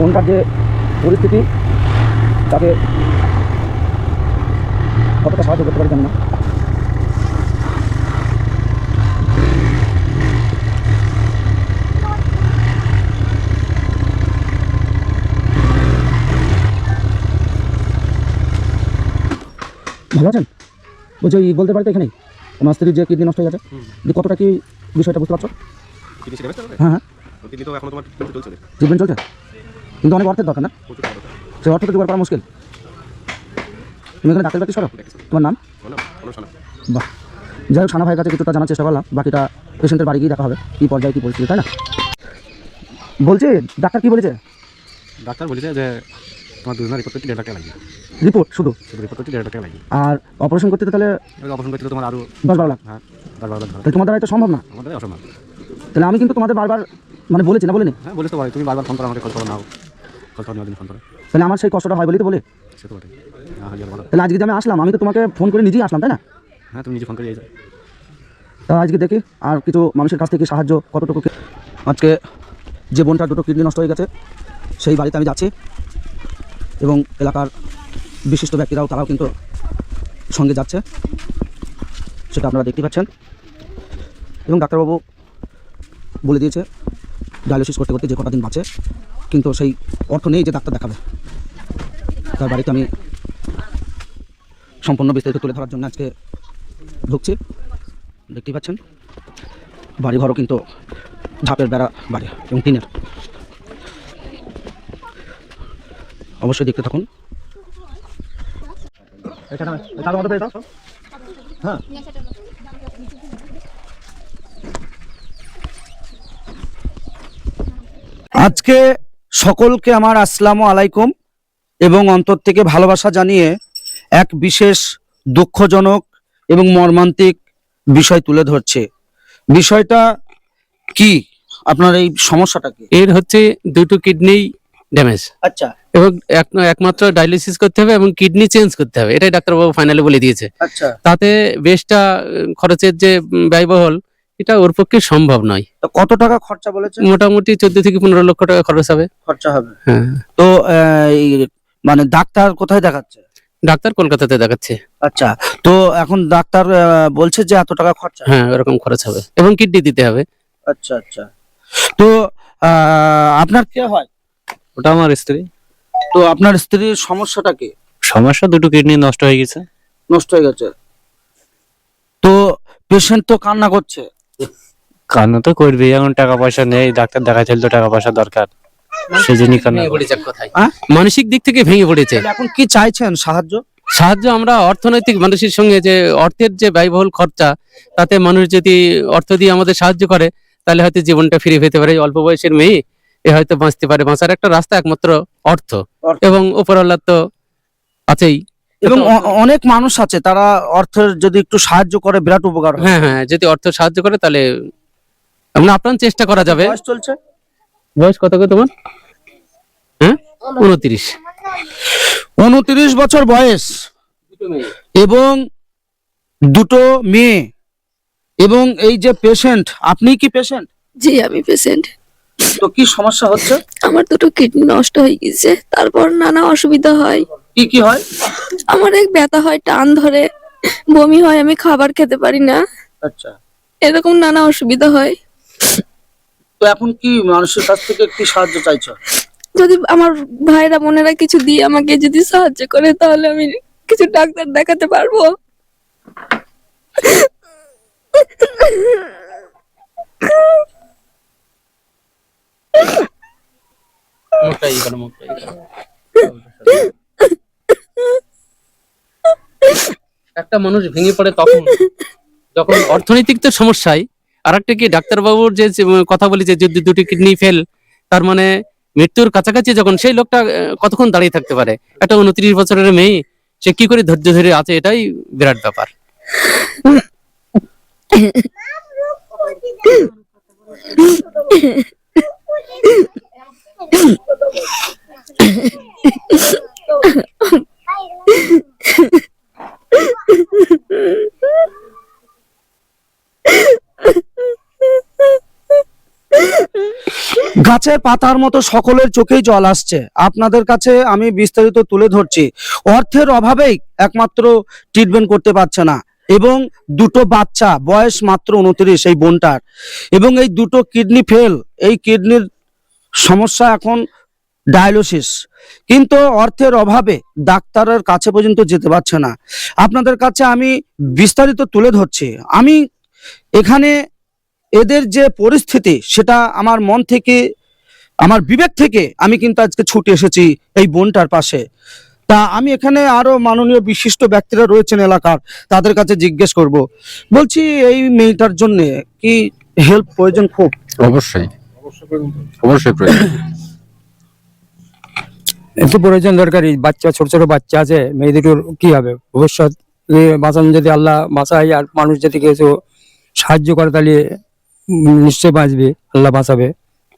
বোনটার যে পরিস্থিতি তাকে কতটা সাহায্য করতে পারি না। ভালো আছেন? বলছি ওই বলতে পারি তো এখানেই? আমার স্ত্রীর যে কিডনি নষ্ট হয়ে গেছে যে কতটা কি বিষয়টা বুঝতে পারছ? হ্যাঁ হ্যাঁ। ট্রিটমেন্ট চলছে? কিন্তু অনেক অর্থের দরকার না? প্রচুর টাকা দরকার। সে অর্থ তো জোগাড় করা মুশকিল। তুমি এখানে ডাক্তার প্র্যাকটিস করো তোমার নাম? বাহ। যাই হোক সানা ভাইয়ের কাছে কিছুটা জানার চেষ্টা করলাম বাকিটা পেশেন্টের বাড়ি গিয়ে দেখা হবে কী পর্যায়ে কী পরিস্থিতি তাই না? বলছি ডাক্তার কী বলেছে? ডাক্তার বলেছে যে তোমার দুজনের রিপোর্ট করতে দেড় টাকা লাগবে। রিপোর্ট শুধু? শুধু রিপোর্ট করতে দেড় টাকা লাগবে। আর অপারেশন করতে তাহলে অপারেশন করতে তোমার আরও দশ বারো লাখ। হ্যাঁ দশ বারো লাখ তাহলে তোমার দ্বারা এটা সম্ভব না? আমাদের অসম্ভব। তাহলে আমি কিন্তু তোমাদের বারবার মানে বলেছি না বলিনি? হ্যাঁ পারি তুমি বারবার ফোন করো আমাকে কল করো নাও তাহলে আমার সেই কষ্টটা হয় তো বলে। সে তো বটে বলো। তাহলে আজকে যে আমি আসলাম আমি তো তোমাকে ফোন করে নিজেই আসলাম তাই না? হ্যাঁ তুমি নিজে ফোন করে তা আজকে দেখি আর কিছু মানুষের কাছ থেকে সাহায্য কতটুকু আজকে যে বোনটার দুটো কিডনি নষ্ট হয়ে গেছে সেই বাড়িতে আমি যাচ্ছি। এবং এলাকার বিশিষ্ট ব্যক্তিরাও তারাও কিন্তু সঙ্গে যাচ্ছে। সেটা আপনারা দেখতে পাচ্ছেন। এবং ডাক্তারবাবু বলে দিয়েছে ডায়ালিসিস করতে করতে যে কটা দিন বাঁচে, কিন্তু সেই অর্থ নেই যে ডাক্তার দেখাবে। তার বাড়িতে আমি সম্পূর্ণ বিস্তারিত তুলে ধরার জন্য আজকে ঢুকছি। দেখতেই পাচ্ছেন, বাড়ি ঘরও কিন্তু ঝাপের বেড়া বাড়ি এবং টিনের। অবশ্যই দেখতে থাকুন। হ্যাঁ। আজকে সকলকে আমার আসসালামু আলাইকুম এবং অন্তর থেকে ভালোবাসা জানিয়ে এক বিশেষ দুঃখজনক এবং মর্মান্তিক বিষয় তুলে ধরছে। বিষয়টা কি? আপনার এই সমস্যাটা কি? এর হচ্ছে দুটো কিডনি ড্যামেজ আচ্ছা। এবং এক- একমাত্র ডায়ালিসিস করতে হবে এবং কিডনি চেঞ্জ করতে হবে। এটাই ডাক্তারবাবু ফাইনালি বলে দিয়েছে। আচ্ছা। তাতে বেশটা খরচের যে ব্যয়বহুল এটা ওর পক্ষে সম্ভব নয়। তো কত টাকা খরচা বলেছেন? মোটামুটি চোদ্দ থেকে পনেরো লক্ষ টাকা খরচ হবে। খরচা হবে। হ্যাঁ। তো এই মানে ডাক্তার কোথায় দেখাচ্ছে? ডাক্তার কলকাতাতে দেখাচ্ছে। আচ্ছা তো এখন ডাক্তার বলছে যে এত টাকা খরচা। হ্যাঁ ওরকম খরচ হবে এবং কিডনি দিতে হবে। আচ্ছা আচ্ছা। তো আপনার কে হয়? ওটা আমার স্ত্রী। তো আপনার স্ত্রীর সমস্যাটা কি? সমস্যা দুটো কিডনি নষ্ট হয়ে গেছে। নষ্ট হয়ে গেছে। তো পেশেন্ট তো কান্না করছে। কান্না তো করবি এখন টাকা পয়সা নেই ডাক্তার দেখাচ্ছিল তো টাকা পয়সা দরকার। সেই জন্যই কান্না হ্যাঁ? মানসিক দিক থেকে ভেঙে পড়েছে। এখন কি চাইছেন? সাহায্য? সাহায্য আমরা অর্থনৈতিক মানুষের সঙ্গে যে অর্থের যে ব্যয়বহুল খরচা তাতে মানুষ যদি অর্থ দিয়ে আমাদের সাহায্য করে তাহলে হয়তো জীবনটা ফিরে পেতে পারে। অল্প বয়সের মেয়ে এ হয়তো বাঁচতে পারে। বাঁচার একটা রাস্তা একমাত্র অর্থ। অর্থ। এবং উপরওয়ালার তো আছেই। এবং অ- অনেক মানুষ আছে তারা অর্থের যদি একটু সাহায্য করে বিরাট উপকার হয়। হ্যাঁ হ্যাঁ যদি অর্থ সাহায্য করে তাহলে আমরা আপ্রাণ চেষ্টা করা যাবে। বয়স চলছে? বয়স কত করে তোমার? হ্যাঁ? উনত্রিশ। উনত্রিশ বছর বয়স। এবং দুটো মেয়ে। এবং এই যে পেশেন্ট আপনি কি পেশেন্ট জি আমি পেশেন্ট তো কি সমস্যা হচ্ছে? আমার দুটো কিডনি নষ্ট হয়ে গেছে তারপর নানা অসুবিধা হয়। কি কি হয়? আমার এক ব্যথা হয় টান ধরে বমি হয় আমি খাবার খেতে পারি না। আচ্ছা। এরকম নানা অসুবিধা হয়। তো এখন কি মানুষের কাছ থেকে কি সাহায্য চাইছো? যদি আমার ভাইরা বোনেরা কিছু দিয়ে আমাকে যদি সাহায্য করে তাহলে আমি কিছু ডাক্তার দেখাতে পারব। একটা মানুষ ভেঙে পড়ে তখন, যখন অর্থনৈতিক তো সমস্যায় আর একটা কি ডাক্তারবাবুর যে কথা বলি যে যদি দুটি কিডনি ফেল, তার মানে মৃত্যুর কাছাকাছি যখন সেই লোকটা কতক্ষণ দাঁড়িয়ে থাকতে পারে? একটা উনত্রিশ বছরের মেয়ে, সে কি করে ধৈর্য ধরে আছে? এটাই বিরাট ব্যাপার। গাছের পাতার মতো সকলের চোখেই জল আসছে। আপনাদের কাছে আমি বিস্তারিত তুলে ধরছি। অর্থের অভাবেই একমাত্র ট্রিটমেন্ট করতে পারছে না। এবং দুটো বাচ্চা, বয়স মাত্র উনত্রিশ এই বোনটার। এবং এই দুটো কিডনি ফেল এই কিডনির সমস্যা এখন ডায়ালিসিস। কিন্তু অর্থের অভাবে ডাক্তারের কাছে পর্যন্ত যেতে পারছে না। আপনাদের কাছে আমি বিস্তারিত তুলে ধরছি। আমি এখানে এদের যে পরিস্থিতি, সেটা আমার মন থেকে, আমার বিবেক থেকে আমি কিন্তু আজকে ছুটে এসেছি এই বোনটার পাশে। তা আমি এখানে আরও মাননীয় বিশিষ্ট ব্যক্তিরা রয়েছেন এলাকার, তাদের কাছে জিজ্ঞেস করব। বলছি এই মেয়েটার জন্য কি হেল্প প্রয়োজন খুব? অবশ্যই। অবশ্যই প্রয়োজন। একটু প্রয়োজন দরকারি বাচ্চা ছোট ছোট বাচ্চা আছে মেয়ে দুটোর কি হবে? ভবিষ্যৎ বাঁচানো যদি আল্লাহ বাঁচায় আর মানুষ যদি কিছু সাহায্য করে তাহলে নিশ্চয় বাঁচবে আল্লাহ বাঁচাবে।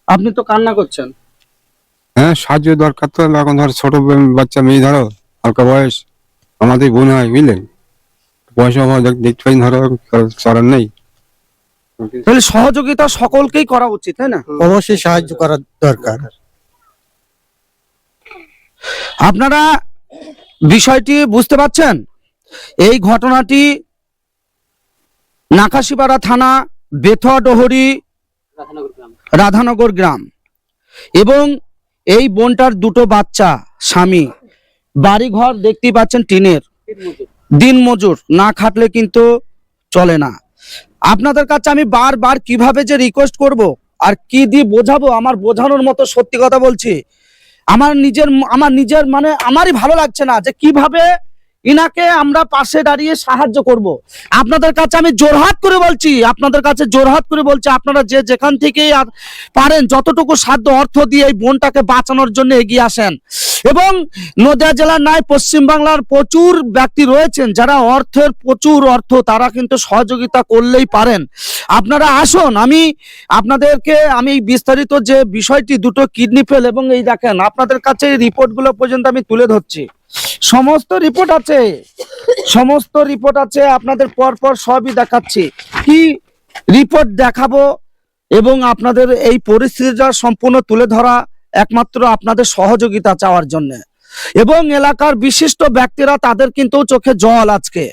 আপনি তো কান্না করছেন। হ্যাঁ সাহায্য দরকার তো এখন ধর ছোট বাচ্চা মেয়ে ধরো হালকা বয়স আমাদের বোন হয় বুঝলেন? পয়সা দেখ- দেখতে পাই ধরো চলার নেই। তাহলে সহযোগিতা সকলকেই করা উচিত তাই না? অবশ্যই সাহায্য করা দরকার। আপনারা বিষয়টি বুঝতে পারছেন? এই ঘটনাটি নাকাশিপাড়া থানা বেথুয়া ডহরি রাধানগর গ্রাম। এবং এই বোনটার দুটো বাচ্চা, স্বামী। বাড়িঘর দেখতেই পাচ্ছেন টিনের। দিন মজুর, না খাটলে কিন্তু চলে না। আপনাদের কাছে আমি বারবার কীভাবে যে রিকোয়েস্ট করব আর কি দিয়ে বোঝাবো? আমার বোঝানোর মতো সত্যি কথা বলছি। আমার নিজের আমার নিজের মানে আমারই ভালো লাগছে না যে কীভাবে ইনাকে আমরা পাশে দাঁড়িয়ে সাহায্য করব। আপনাদের কাছে আমি জোরহাত করে বলছি, আপনাদের কাছে জোরহাত করে বলছি, আপনারা যে যেখান আর পারেন, যতটুকু সাধ্য অর্থ দিয়ে এই বোনটাকে বাঁচানোর জন্য এগিয়ে আসেন। এবং নদিয়া জেলার নয় পশ্চিম বাংলার প্রচুর ব্যক্তি রয়েছেন, যারা অর্থের প্রচুর অর্থ, তারা কিন্তু সহযোগিতা করলেই পারেন। আপনারা আসুন, আমি আপনাদেরকে, আমি বিস্তারিত যে বিষয়টি, দুটো কিডনি ফেল এবং এই দেখেন, আপনাদের কাছে এই রিপোর্টগুলো পর্যন্ত আমি তুলে ধরছি। সমস্ত রিপোর্ট আছে। সমস্ত রিপোর্ট আছে, আপনাদের পর পর সবই দেখাচ্ছি। কি রিপোর্ট দেখাবো এবং আপনাদের এই পরিস্থিতিটা সম্পূর্ণ তুলে ধরা একমাত্র আপনাদের সহযোগিতা চাওয়ার জন্য। এবং এলাকার বিশিষ্ট ব্যক্তিরা তাদের কিন্তু চোখে জল আজকে।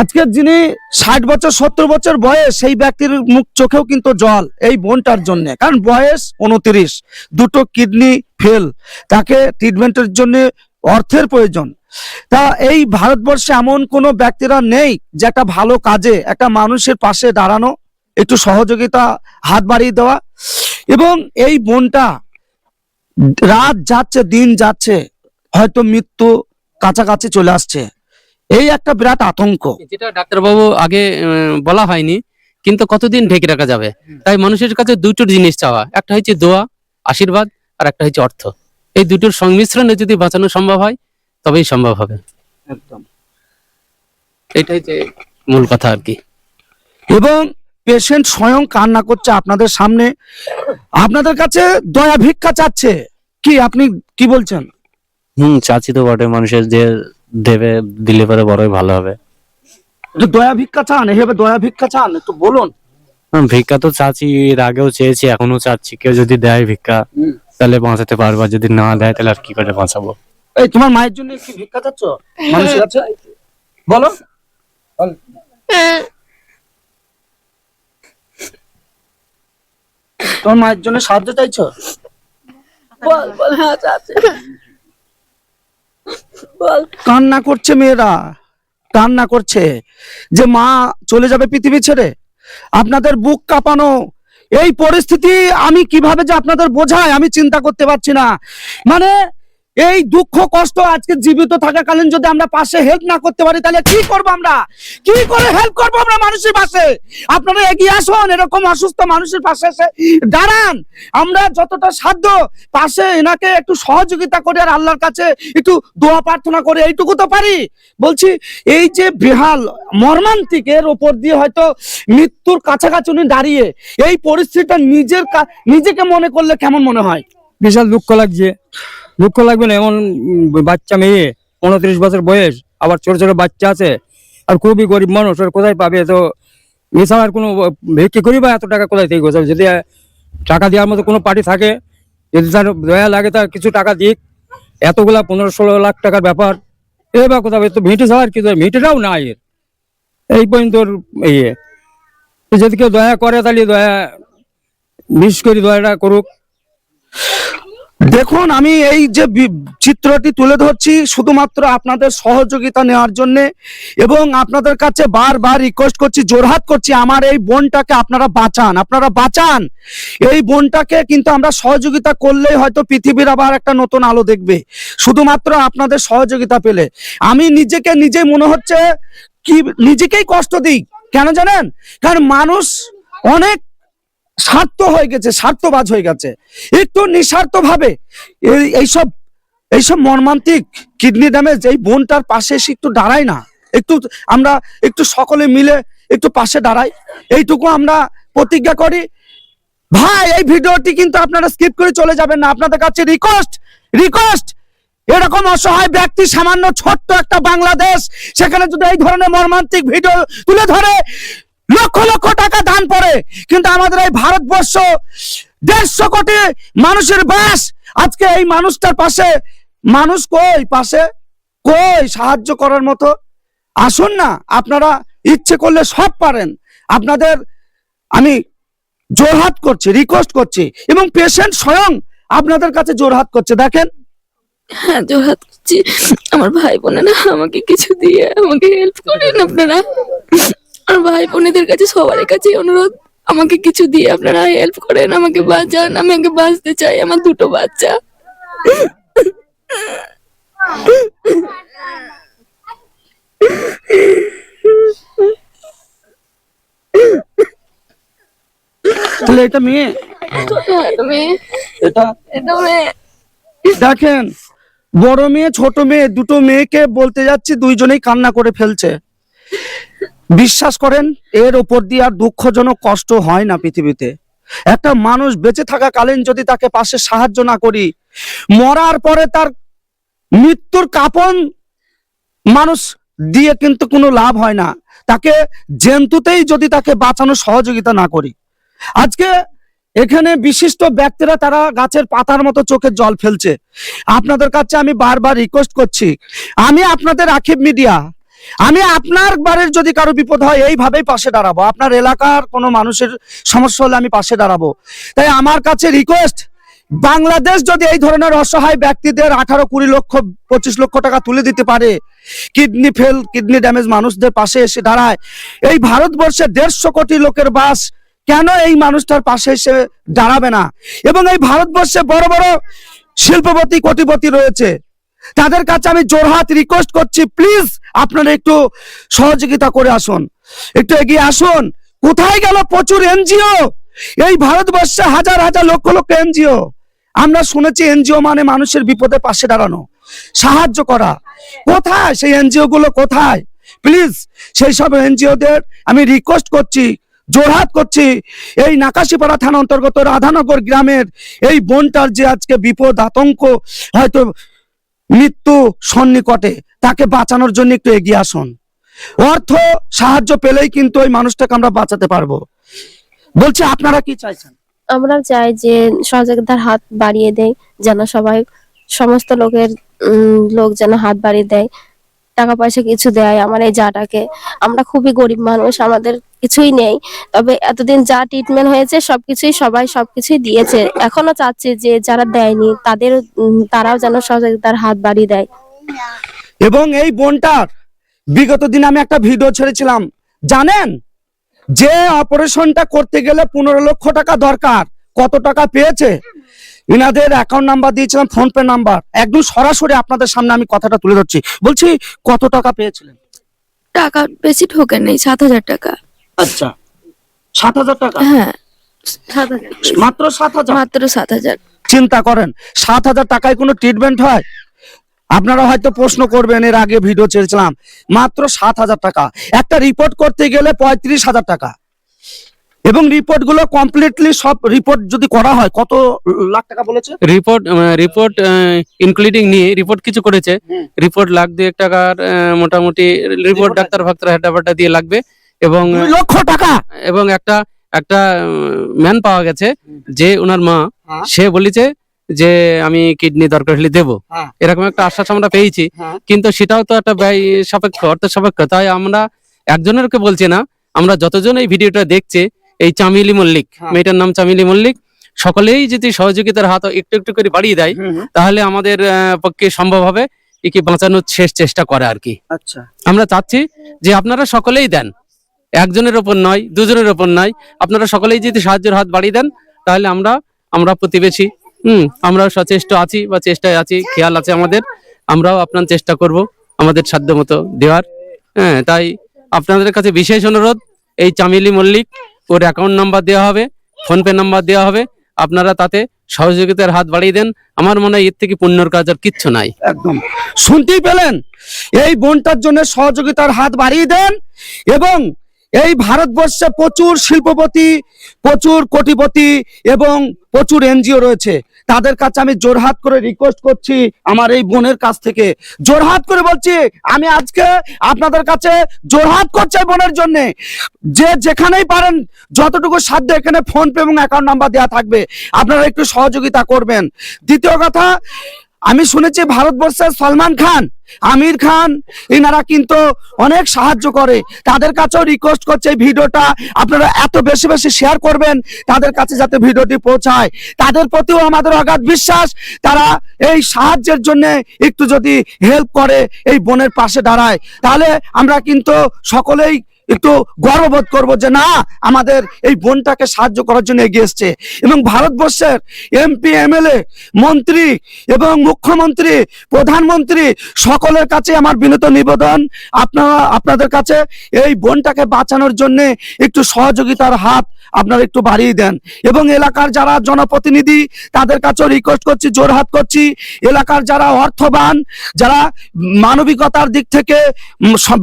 আজকের যিনি ষাট বছর, সত্তর বছর বয়স, সেই ব্যক্তির মুখ চোখেও কিন্তু জল এই বোনটার জন্য। কারণ বয়স উনত্রিশ, দুটো কিডনি ফেল তাকে ট্রিটমেন্টের জন্য অর্থের প্রয়োজন। তা এই ভারতবর্ষে এমন কোনো ব্যক্তিরা নেই যে একটা ভালো কাজে একটা মানুষের পাশে দাঁড়ানো একটু সহযোগিতা হাত বাড়িয়ে দেওয়া এবং এই বোনটা রাত যাচ্ছে দিন যাচ্ছে হয়তো মৃত্যু কাছাকাছি চলে আসছে। এই একটা বিরাট আতঙ্ক। যেটা ডাক্তারবাবু আগে বলা হয়নি কিন্তু কতদিন ঢেকে রাখা যাবে? তাই মানুষের কাছে দুটো জিনিস চাওয়া। একটা হচ্ছে দোয়া আশীর্বাদ আর একটা হচ্ছে অর্থ। এই দুটোর সংমিশ্রণে যদি বাঁচানো সম্ভব হয় তবেই সম্ভব হবে। একদম। এটাই যে মূল কথা আর কি। এবং পেশেন্ট স্বয়ং কান্না করছে আপনাদের সামনে। আপনাদের কাছে দয়া ভিক্ষা চাচ্ছে। কি আপনি কি বলছেন? হুম চাচ্ছি তো বটে মানুষের যে দেবে দিলে পরে বড়ই ভালো হবে। দয়া ভিক্ষা চান এভাবে দয়া ভিক্ষা চান একটু বলুন। হুম, ভিক্ষা তো চাচ্ছি এর আগেও চেয়েছি এখনও চাচ্ছি কেউ যদি দেয় ভিক্ষা। হুম। তাহলে বাঁচাতে পারব আর যদি না দেয় তাহলে আর কি করে বাঁচাবো? এই তোমার মায়ের জন্য কি ভিক্ষা চাচ্ছ? মানুষের কাছে? বলো। তোমার মায়ের জন্য সাহায্য চাইছো? বল বল হ্যাঁ চাচি বল। কান্না করছে মেয়েরা কান্না করছে। যে মা চলে যাবে পৃথিবী ছেড়ে আপনাদের বুক কাঁপানো এই পরিস্থিতি আমি কীভাবে যে আপনাদের বোঝায় আমি চিন্তা করতে পারছি না। মানে এই দুঃখ, কষ্ট আজকে জীবিত থাকাকালীন যদি আমরা পাশে হেল্প না করতে পারি, তাহলে কি করব আমরা? কি করে হেল্প করব আমরা মানুষের পাশে? আপনারা এগিয়ে আসুন, এরকম অসুস্থ মানুষের পাশে এসে দাঁড়ান। আমরা যতটা সাধ্য পাশে এনাকে একটু সহযোগিতা করে আর আল্লাহর কাছে একটু দোয়া প্রার্থনা করে, এইটুকু তো পারি। বলছি, এই যে বেহাল মর্মান্তিকের ওপর দিয়ে হয়তো মৃত্যুর কাছাকাছি উনি দাঁড়িয়ে এই পরিস্থিতিটা নিজের নিজেকে মনে করলে কেমন মনে হয়? বিশাল দুঃখ লাগছে। দুঃখ লাগবে না, এমন বাচ্চা মেয়ে, উনত্রিশ বছর বয়স, আবার ছোট ছোট বাচ্চা আছে, আর খুবই গরিব মানুষ আর কোথায় পাবে? তো এছাড়া আর কোনো ভিক্ষি করি বা এত টাকা কোথায় থেকে গোছাবে? যদি টাকা দেওয়ার মতো কোনো পার্টি থাকে, যদি তার দয়া লাগে তার কিছু টাকা দিক। এতগুলা পনেরো ষোলো লাখ টাকার ব্যাপার এবার কোথাও তো মিটে যাওয়ার কি? মিটেটাও না এর। এই পর্যন্ত ওর ইয়ে। যদি কেউ দয়া করে তাহলে দয়া, বিশেষ করে দয়াটা করুক। দেখুন, আমি এই যে চিত্রটি তুলে ধরছি শুধুমাত্র আপনাদের সহযোগিতা নেওয়ার জন্য এবং আপনাদের কাছে বারবার রিকোয়েস্ট করছি জোরহাত করছি, আমার এই বোনটাকে আপনারা বাঁচান আপনারা বাঁচান। এই বোনটাকে কিন্তু আমরা সহযোগিতা করলেই হয়তো পৃথিবীর আবার একটা নতুন আলো দেখবে। শুধুমাত্র আপনাদের সহযোগিতা পেলে। আমি নিজেকে নিজে মনে হচ্ছে কি, নিজেকেই কষ্ট দিই, কেন জানেন? কারণ মানুষ অনেক স্বার্থ হয়ে গেছে, স্বার্থবাজ হয়ে গেছে। একটু নিঃস্বার্থ ভাবে এই- এইসব এইসব মর্মান্তিক কিডনি ড্যামেজ এই বোনটার পাশে এসে একটু দাঁড়াই না। একটু আমরা একটু সকলে মিলে একটু পাশে দাঁড়াই। এইটুকু আমরা প্রতিজ্ঞা করি। ভাই, এই ভিডিওটি কিন্তু আপনারা স্কিপ করে চলে যাবেন না। আপনাদের কাছে রিকোয়েস্ট রিকোয়েস্ট এরকম অসহায় ব্যক্তি, সামান্য ছোট্ট একটা বাংলাদেশ, সেখানে যদি এই ধরনের মর্মান্তিক ভিডিও তুলে ধরে লক্ষ লক্ষ টাকা দান পড়ে কিন্তু আমাদের এই ভারতবর্ষ দেড়শো কোটি মানুষের বাস। আজকে এই মানুষটার পাশে মানুষ কই? পাশে কই? সাহায্য করার মতো। আসুন না, আপনারা ইচ্ছে করলে সব পারেন। আপনাদের আমি জোরহাত করছি রিকোয়েস্ট করছি এবং পেশেন্ট স্বয়ং আপনাদের কাছে জোরহাত করছে। দেখেন। হ্যাঁ জোহাত করছি। আমার ভাই বোনেরা আমাকে কিছু দিয়ে আমাকে হেল্প করেন আপনারা। আমার ভাই বোনেদের কাছে সবার কাছে অনুরোধ আমাকে কিছু দিয়ে আপনারা হেল্প করেন আমাকে বাঁচান আমি আগে বাঁচতে চাই আমার দুটো বাচ্চা। তাহলে এটা মেয়ে। এটা? এটা মেয়ে। দেখেন বড় মেয়ে ছোট মেয়ে দুটো মেয়েকে বলতে যাচ্ছি দুইজনেই কান্না করে ফেলছে। বিশ্বাস করেন, এর ওপর দিয়ে আর দুঃখজনক কষ্ট হয় না পৃথিবীতে। একটা মানুষ বেঁচে থাকাকালীন যদি তাকে পাশে সাহায্য না করি, মরার পরে তার মৃত্যুর কাপন মানুষ দিয়ে কিন্তু কোনো লাভ হয় না। তাকে জেন্তুতেই যদি তাকে বাঁচানোর সহযোগিতা না করি। আজকে এখানে বিশিষ্ট ব্যক্তিরা তারা গাছের পাতার মতো চোখে জল ফেলছে। আপনাদের কাছে আমি বারবার রিকোয়েস্ট করছি। আমি আপনাদের আখিব মিডিয়া। আমি আপনার বাড়ির যদি কারও বিপদ হয়, এইভাবেই পাশে দাঁড়াবো। আপনার এলাকার কোনো মানুষের সমস্যা হলে আমি পাশে দাঁড়াবো। তাই আমার কাছে রিকোয়েস্ট বাংলাদেশ যদি এই ধরনের অসহায় ব্যক্তিদের আঠারো, কুড়ি লক্ষ, পঁচিশ লক্ষ টাকা তুলে দিতে পারে, কিডনি ফেল কিডনি ড্যামেজ মানুষদের পাশে এসে দাঁড়ায়, এই ভারতবর্ষে দেড়শো কোটি লোকের বাস কেন এই মানুষটার পাশে এসে দাঁড়াবে না? এবং এই ভারতবর্ষে বড় বড় শিল্পপতি, কোটিপতি রয়েছে। তাদের কাছে আমি জোরহাত রিকোয়েস্ট করছি প্লিজ আপনারা একটু সহযোগিতা করে আসুন। একটু এগিয়ে আসুন। কোথায় গেল প্রচুর এনজিও? এই ভারতবর্ষে হাজার হাজার লক্ষ লক্ষ এনজিও। আমরা শুনেছি এনজিও মানে মানুষের বিপদে পাশে দাঁড়ানো, সাহায্য করা। কোথায় সেই এনজিও গুলো কোথায়? প্লিজ সেই সব এনজিওদের আমি রিকোয়েস্ট করছি জোরহাত করছি। এই নাকাশিপাড়া থানা অন্তর্গত রাধানগর গ্রামের এই বোনটার যে আজকে বিপদ, আতঙ্ক, হয়তো মৃত্যু সন্নিকটে, তাকে বাঁচানোর জন্য একটু এগিয়ে আসুন। অর্থ, সাহায্য পেলেই কিন্তু ওই মানুষটাকে আমরা বাঁচাতে পারব। বলছি, আপনারা কি চাইছেন? আমরা চাই যে সহযোগিতার হাত বাড়িয়ে দেয়, যেন সবাই, সমস্ত লোকের লোক যেন হাত বাড়িয়ে দেয়, টাকা পয়সা কিছু দেয়, আমার এই জাটাকে। আমরা খুবই গরিব মানুষ, আমাদের কিছুই নেই। তবে এতদিন যা ট্রিটমেন্ট হয়েছে সবকিছুই সবাই সবকিছুই দিয়েছে। এখনও চাচ্ছি যে যারা দেয়নি তাদের তারাও যেন সহযোগিতার হাত বাড়িয়ে দেয়। এবং এই বোনটার বিগত দিন আমি একটা ভিডিও ছেড়েছিলাম। জানেন? যে অপারেশনটা করতে গেলে পনেরো লক্ষ টাকা দরকার। কত টাকা পেয়েছে? ইনাদের অ্যাকাউন্ট নাম্বার দিয়েছিলাম ফোন পে নাম্বার একদম সরাসরি আপনাদের সামনে আমি কথাটা তুলে ধরছি। বলছি কত টাকা পেয়েছিলেন? টাকা বেশি ঠোকেন নেই সাত হাজার টাকা। আচ্ছা সাত হাজার টাকা? হ্যাঁ সাত হাজার। মাত্র সাত হাজার? মাত্র সাত হাজার। চিন্তা করেন সাত হাজার টাকায় কোনো ট্রিটমেন্ট হয়? আপনারা হয়তো প্রশ্ন করবেন এর আগে ভিডিও ছেড়েছিলাম মাত্র সাত হাজার টাকা। একটা রিপোর্ট করতে গেলে পঁয়ত্রিশ হাজার টাকা। এবং রিপোর্টগুলো কমপ্লিটলি সব রিপোর্ট যদি করা হয় কত লাখ টাকা বলেছে? রিপোর্ট রিপোর্ট ইনক্লুডিং নিয়ে রিপোর্ট কিছু করেছে। রিপোর্ট লাখ দুয়েক টাকার মোটামুটি রিপোর্ট ডাক্তার ফাক্তার হেডাবাটা দিয়ে লাগবে। এবং লক্ষ টাকা এবং একটা একটা ম্যান পাওয়া গেছে যে ওনার মা হ্যাঁ। সে বলেছে যে আমি কিডনি দরকার হলে দেবো হ্যাঁ। এরকম একটা আশ্বাস আমরা পেয়েছি হ্যাঁ। কিন্তু সেটাও তো একটা ব্যয় সাপেক্ষ অর্থ সাপেক্ষ তাই আমরা একজনেরকে বলছি না আমরা যতজন এই ভিডিওটা দেখছে এই চামিলি মল্লিক। মেয়েটার নাম চামিলি মল্লিক সকলেই যদি সহযোগিতার হাত একটু একটু করে বাড়িয়ে দেয় তাহলে আমাদের পক্ষে সম্ভব হবে একে বাঁচানোর শেষ চেষ্টা করে আর কি আচ্ছা আমরা চাচ্ছি যে আপনারা সকলেই দেন একজনের ওপর নয়, দুজনের ওপর নয়। আপনারা সকলেই যদি সাহায্যের হাত বাড়িয়ে দেন, তাহলে আমরা আমরা প্রতিবেশী। হুম, আমরাও সচেষ্ট আছি বা চেষ্টায় আছি, খেয়াল আছে আমাদের। আমরাও আপনার চেষ্টা করব আমাদের সাধ্য মতো দেওয়ার। হ্যাঁ তাই আপনাদের কাছে বিশেষ অনুরোধ, এই চামিলি মল্লিক, ওর অ্যাকাউন্ট নাম্বার দেওয়া হবে ফোনপে নাম্বার দেওয়া হবে। আপনারা তাতে সহযোগিতার হাত বাড়িয়ে দেন। আমার মনে হয় এর থেকে পুণ্যর কাজ আর কিচ্ছু নাই। একদম। শুনতেই পেলেন? এই বোনটার জন্য সহযোগিতার হাত বাড়িয়ে দেন এবং এই ভারতবর্ষে প্রচুর শিল্পপতি, প্রচুর কোটিপতি এবং প্রচুর এনজিও রয়েছে। তাদের কাছে আমি জোরহাত করে রিকোয়েস্ট করছি আমার এই বোনের কাছ থেকে। জোরহাত করে বলছি, আমি আজকে আপনাদের কাছে জোরহাত করছি বোনের জন্য। যে যেখানেই পারেন, যতটুকু সাধ্য এখানে ফোন পে এবং অ্যাকাউন্ট নাম্বার দেওয়া থাকবে। আপনারা একটু সহযোগিতা করবেন। দ্বিতীয় কথা, আমি শুনেছি ভারতবর্ষের সলমান খান আমির খান এনারা কিন্তু অনেক সাহায্য করে। তাদের কাছেও রিকোয়েস্ট করছে এই ভিডিওটা। আপনারা এত বেশি বেশি শেয়ার করবেন, তাদের কাছে যাতে ভিডিওটি পৌঁছায়। তাদের প্রতিও আমাদের অগাধ বিশ্বাস, তারা এই সাহায্যের জন্য একটু যদি হেল্প করে, এই বোনের পাশে দাঁড়ায়। তাহলে আমরা কিন্তু সকলেই একটু গর্ববোধ করব যে না, আমাদের এই বোনটাকে সাহায্য করার জন্য এগিয়ে এসছে। এবং ভারতবর্ষের এমপি, এমএলএ, মন্ত্রী এবং মুখ্যমন্ত্রী, প্রধানমন্ত্রী সকলের কাছে আমার বিনীত নিবেদন। আপনারা, আপনাদের কাছে এই বোনটাকে বাঁচানোর জন্য একটু সহযোগিতার হাত আপনারা একটু বাড়িয়ে দেন। এবং এলাকার যারা জনপ্রতিনিধি, তাদের কাছেও রিকোয়েস্ট করছি জোরহাত করছি। এলাকার যারা অর্থবান, যারা মানবিকতার দিক থেকে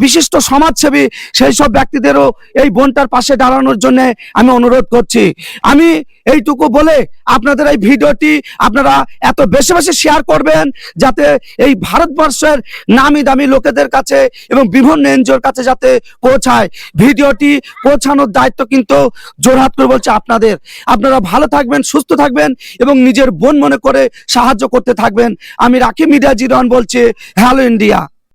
বিশিষ্ট সমাজসেবী, সেই সব ব্যক্তিদেরও এই বোনটার পাশে দাঁড়ানোর জন্য আমি অনুরোধ করছি। আমি এইটুকু বলে আপনাদের এই ভিডিওটি আপনারা এত বেশি বেশি শেয়ার করবেন যাতে এই ভারতবর্ষের নামি দামি লোকেদের কাছে এবং বিভিন্ন এনজিওর কাছে যাতে পৌঁছায়। ভিডিওটি পৌঁছানোর দায়িত্ব কিন্তু জোরহাত করে বলছে আপনাদের। আপনারা ভালো থাকবেন, সুস্থ থাকবেন এবং নিজের বোন মনে করে সাহায্য করতে থাকবেন। আমি রাখি মিডিয়া জিরন বলছি, হ্যালো ইন্ডিয়া।